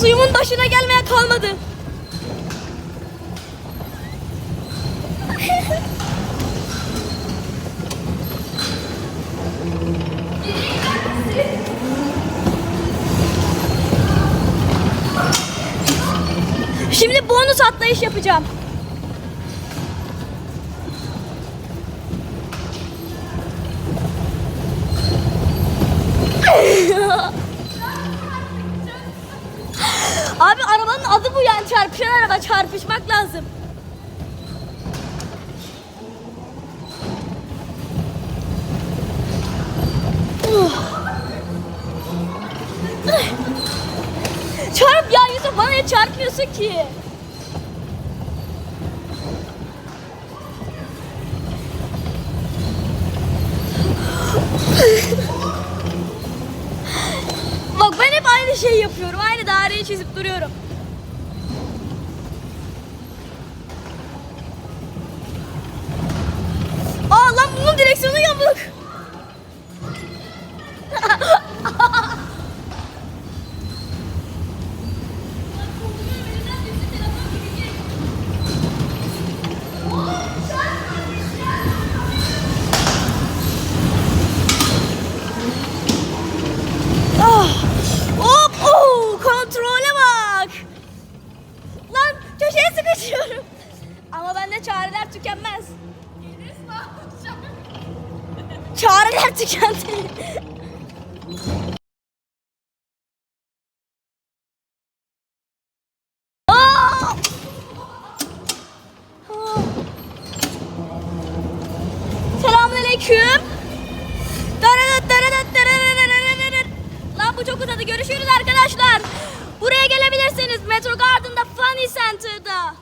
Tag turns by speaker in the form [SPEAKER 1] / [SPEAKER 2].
[SPEAKER 1] Suyumun başına gelmeye kalmadı. Şimdi bonus atlayış yapacağım. Abi arabanın adı bu yani çarpışan araba çarpışmak lazım. Yusuf bana hiç çarpmıyorsun ki. Bak ben hep aynı şeyi yapıyorum. Aynı daireyi çizip duruyorum. Aa lan bunun direksiyonu yamuk. Köşeye sıkışıyorum. Ama bende çareler tükenmez. Çareler tükendi. Selamünaleyküm. Lan bu çok uzadı. Görüşürüz arkadaşlar. Buraya gelebilirsiniz. Metro Garden'da Funny Center'da.